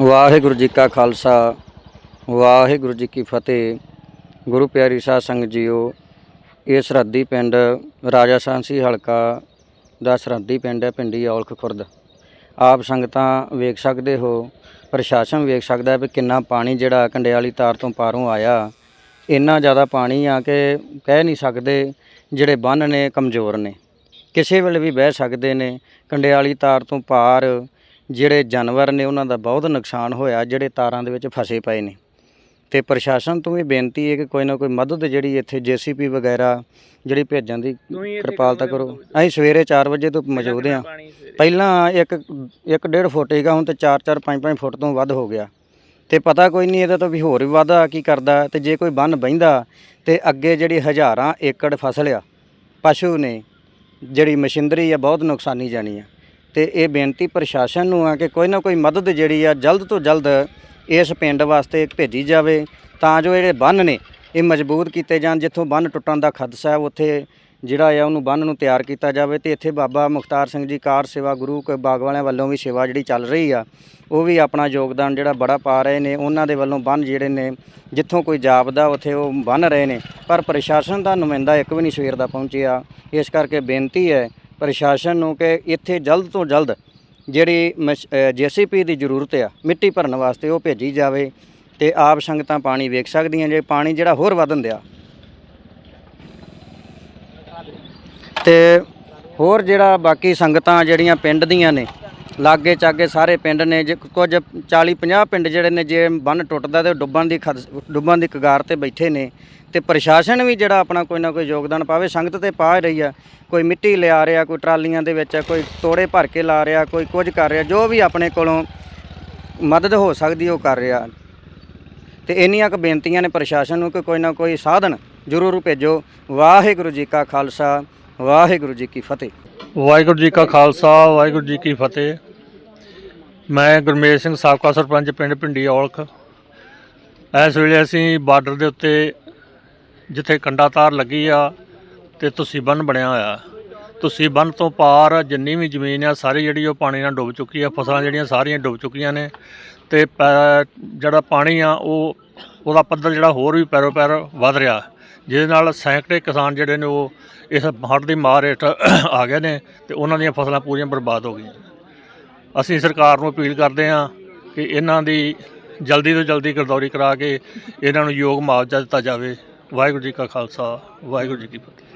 ਵਾਹਿਗੁਰੂ ਜੀ ਕਾ ਖਾਲਸਾ, ਵਾਹਿਗੁਰੂ ਜੀ ਕੀ ਫਤਿਹ। ਗੁਰੂ ਪਿਆਰੀ ਸਾਧ ਸੰਗਤ ਜੀਓ, ਇਹ ਸਰਹੱਦੀ ਪਿੰਡ ਰਾਜਾ ਸਾਂਸੀ ਹਲਕਾ ਦਾ ਸਰਹੱਦੀ ਪਿੰਡ ਹੈ, ਪਿੰਡੀ ਔਲਖ ਖੁਰਦ। ਆਪ ਸੰਗਤਾਂ ਵੇਖ ਸਕਦੇ ਹੋ, ਪ੍ਰਸ਼ਾਸਨ ਵੇਖ ਸਕਦਾ ਹੈ ਵੀ ਕਿੰਨਾ ਪਾਣੀ ਜਿਹੜਾ ਕੰਡਿਆਲੀ ਤਾਰ ਤੋਂ ਪਾਰੋਂ ਆਇਆ। ਇੰਨਾ ਜ਼ਿਆਦਾ ਪਾਣੀ ਆ ਕਿ ਕਹਿ ਨਹੀਂ ਸਕਦੇ ਜਿਹੜੇ ਬੰਨ ਨੇ ਕਮਜ਼ੋਰ ਨੇ। ਕਿਸੇ ਵੇਲੇ ਵੀ ਬਹਿ ਸਕਦੇ ਨੇ, ਕੰਡਿਆਲੀ ਤਾਰ ਤੋਂ ਪਾਰ ਜਿਹੜੇ ਜਾਨਵਰ ਨੇ ਉਹਨਾਂ ਦਾ ਬਹੁਤ ਨੁਕਸਾਨ ਹੋਇਆ ਜਿਹੜੇ ਤਾਰਾਂ ਦੇ ਵਿੱਚ ਫਸੇ ਪਏ ਨੇ। ਤੇ ਪ੍ਰਸ਼ਾਸਨ ਤੋਂ ਵੀ ਬੇਨਤੀ ਹੈ ਕਿ ਕੋਈ ਨਾ ਕੋਈ ਮਦਦ ਜਿਹੜੀ ਇੱਥੇ ਜੀਸੀਪੀ ਵਗੈਰਾ ਜਿਹੜੀ ਭੇਜਣ ਦੀ ਕਿਰਪਾਲਤਾ ਕਰੋ। ਅਸੀਂ ਸਵੇਰੇ 4 ਵਜੇ ਤੋਂ ਮੌਜੂਦ ਹਾਂ। ਪਹਿਲਾਂ ਇੱਕ ਇੱਕ ਡੇਢ ਫੁੱਟ ਸੀਗਾ ਹੁਣ ਤੇ 4 4 5 5 ਫੁੱਟ ਤੋਂ ਵੱਧ ਹੋ ਗਿਆ। ਤੇ ਪਤਾ ਕੋਈ ਨਹੀਂ ਇਹਦਾ ਤਾਂ ਵੀ ਹੋਰ ਵੀ ਵਾਧਾ ਕੀ ਕਰਦਾ ਤੇ ਜੇ ਕੋਈ ਬੰਨ ਬਹਿੰਦਾ ਤੇ ਅੱਗੇ ਜਿਹੜੀ ਹਜ਼ਾਰਾਂ ਏਕੜ ਫਸਲ ਆ ਪਸ਼ੂ ਨੇ ਜਿਹੜੀ ਮਸ਼ੀਨਰੀ ਆ ਬਹੁਤ ਨੁਕਸਾਨੀ ਜਾਣੀ ਆ। ਤੇ ਇਹ ਬੇਨਤੀ ਪ੍ਰਸ਼ਾਸਨ ਨੂੰ ਆ ਕਿ ਕੋਈ ਨਾ ਕੋਈ ਮਦਦ ਜਿਹੜੀ ਆ ਜਲਦ ਤੋਂ ਜਲਦ ਇਸ ਪਿੰਡ ਵਾਸਤੇ ਭੇਜੀ ਜਾਵੇ, ਤਾਂ ਜੋ ਜਿਹੜੇ ਬੰਨ ਨੇ, ਇਹ ਮਜ਼ਬੂਤ ਕੀਤੇ ਜਾਣ, ਜਿੱਥੋਂ ਬੰਨ ਟੁੱਟਣ ਦਾ ਖਦਸ਼ਾ ਹੈ ਉੱਥੇ ਜਿਹੜਾ ਆ ਉਹਨੂੰ ਬੰਨ ਨੂੰ ਤਿਆਰ ਕੀਤਾ ਜਾਵੇ ਤੇ ਇੱਥੇ ਬਾਬਾ ਮੁਖਤਾਰ ਸਿੰਘ ਜੀ ਕਾਰ ਸੇਵਾ ਗੁਰੂ ਕੇ ਬਾਗ ਵਾਲਿਆਂ ਵੱਲੋਂ ਵੀ ਸੇਵਾ ਜਿਹੜੀ ਚੱਲ ਰਹੀ ਆ, ਉਹ ਵੀ ਆਪਣਾ ਯੋਗਦਾਨ ਜਿਹੜਾ ਬੜਾ ਪਾ ਰਹੇ ਨੇ, ਉਹਨਾਂ ਦੇ ਵੱਲੋਂ ਬੰਨ ਜਿਹੜੇ ਨੇ, ਜਿੱਥੋਂ ਕੋਈ ਜਾਪਦਾ ਉੱਥੇ ਉਹ ਬੰਨ ਰਹੇ ਨੇ, ਪਰ ਪ੍ਰਸ਼ਾਸਨ ਦਾ ਨੁਮਾਇੰਦਾ ਇੱਕ ਵੀ ਨਹੀਂ ਸਵੇਰ ਦਾ ਪਹੁੰਚਿਆ। ਇਸ ਕਰਕੇ ਬੇਨਤੀ ਹੈ ਪ੍ਰਸ਼ਾਸਨ ਨੂੰ ਕਿ ਇੱਥੇ ਜਲਦ ਤੋਂ ਜਲਦ ਜਿਹੜੀ ਜੀਸੀਪੀ ਦੀ ਜ਼ਰੂਰਤ ਆ, ਮਿੱਟੀ ਭਰਨ ਵਾਸਤੇ ਉਹ ਭੇਜੀ ਜਾਵੇ ਤੇ ਆਪ ਸੰਗਤਾਂ ਪਾਣੀ ਵੇਖ ਸਕਦੀਆਂ ਜੇ ਪਾਣੀ ਜਿਹੜਾ ਹੋਰ ਵਧਣ ਦਿਆ। ਤੇ ਹੋਰ ਜਿਹੜਾ ਬਾਕੀ ਸੰਗਤਾਂ ਜਿਹੜੀਆਂ ਪਿੰਡ ਦੀਆਂ ਨੇ ਲਾਗੇ ਚਾਗੇ ਸਾਰੇ ਪਿੰਡ ਨੇ ਜੇ ਕੁਝ 40 50 ਪਿੰਡ ਜਿਹੜੇ ਨੇ ਜੇ ਬੰਨ ਟੁੱਟਦਾ ਤੇ ਡੁੱਬਣ ਦੀ ਖਦ- ਡੁੱਬਣ ਦੀ ਕਗਾਰ ਤੇ ਬੈਠੇ ਨੇ ਤੇ ਪ੍ਰਸ਼ਾਸਨ ਵੀ ਜਿਹੜਾ ਆਪਣਾ ਕੋਈ ਨਾ ਕੋਈ ਯੋਗਦਾਨ ਪਾਵੇ, ਸੰਗਤ ਤੇ ਪਾ ਰਹੀ ਆ, ਕੋਈ ਮਿੱਟੀ ਲਿਆ ਰਿਹਾ, ਕੋਈ ਟਰਾਲੀਆਂ ਦੇ ਵਿੱਚ, ਕੋਈ ਤੋੜੇ ਭਰ ਕੇ ਲਾ ਰਿਹਾ, ਕੋਈ ਕੁਝ ਕਰ ਰਿਹਾ, ਜੋ ਵੀ ਆਪਣੇ ਕੋਲੋਂ ਮਦਦ ਹੋ ਸਕਦੀ ਉਹ ਕਰ ਰਿਹਾ। ਤੇ ਇੰਨੀਆਂ ਕੁ ਬੇਨਤੀਆਂ ਨੇ ਪ੍ਰਸ਼ਾਸਨ ਨੂੰ ਕਿ ਕੋਈ ਨਾ ਕੋਈ ਸਾਧਨ ਜ਼ਰੂਰ ਭੇਜੋ। ਵਾਹਿਗੁਰੂ ਜੀ ਕਾ ਖਾਲਸਾ, ਵਾਹਿਗੁਰੂ ਜੀ ਕੀ ਫਤਿਹ। ਵਾਹਿਗੁਰੂ ਜੀ ਕਾ ਖਾਲਸਾ, ਵਾਹਿਗੁਰੂ ਜੀ ਕੀ ਫਤਿਹ। ਮੈਂ ਗੁਰਮੇਜ ਸਿੰਘ ਸਾਬਕਾ ਸਰਪੰਚ ਪਿੰਡ ਪਿੰਡੀ ਔਲਖ। ਇਸ ਵੇਲੇ ਅਸੀਂ ਬਾਰਡਰ ਦੇ ਉੱਤੇ ਜਿੱਥੇ ਕੰਡਾ ਤਾਰ ਲੱਗੀ ਆ ਤੇ ਤੁਸੀਂ ਬੰਨ ਬਣਿਆ ਹੋਇਆ। ਤੁਸੀਂ ਬੰਨ ਤੋਂ ਪਾਰ ਜਿੰਨੀ ਵੀ ਜ਼ਮੀਨ ਆ, ਸਾਰੀ ਜਿਹੜੀ ਉਹ ਪਾਣੀ ਨਾਲ ਡੁੱਬ ਚੁੱਕੀ ਆ, ਫਸਲਾਂ ਜਿਹੜੀਆਂ ਸਾਰੀਆਂ ਡੁੱਬ ਚੁੱਕੀਆਂ ਨੇ ਤੇ ਪੈ- ਜਿਹੜਾ ਪਾਣੀ ਆ, ਉਹ ਉਹਦਾ ਪੱਧਰ ਜਿਹੜਾ ਹੋਰ ਵੀ ਪੈਰੋ ਪੈਰ ਵੱਧ ਰਿਹਾ। ਜਿਹਦੇ ਨਾਲ ਸੈਂਕੜੇ ਕਿਸਾਨ ਜਿਹੜੇ ਨੇ ਉਹ ਇਸ ਹੜ੍ਹ ਦੀ ਮਾਰ ਹੇਠ ਆ ਗਏ ਨੇ ਤੇ ਉਹਨਾਂ ਦੀਆਂ ਫਸਲਾਂ ਪੂਰੀਆਂ ਬਰਬਾਦ ਹੋ ਗਈਆਂ। ਅਸੀਂ ਸਰਕਾਰ ਨੂੰ ਅਪੀਲ ਕਰਦੇ ਹਾਂ ਕਿ ਇਹਨਾਂ ਦੀ ਜਲਦੀ ਤੋਂ ਜਲਦੀ ਗਰਦੌਰੀ ਕਰਾ ਕੇ ਇਹਨਾਂ ਨੂੰ ਯੋਗ ਮੁਆਵਜ਼ਾ ਦਿੱਤਾ ਜਾਵੇ। ਵਾਹਿਗੁਰੂ ਜੀ ਕਾ ਖਾਲਸਾ, ਵਾਹਿਗੁਰੂ ਜੀ ਕੀ ਫਤਿਹ।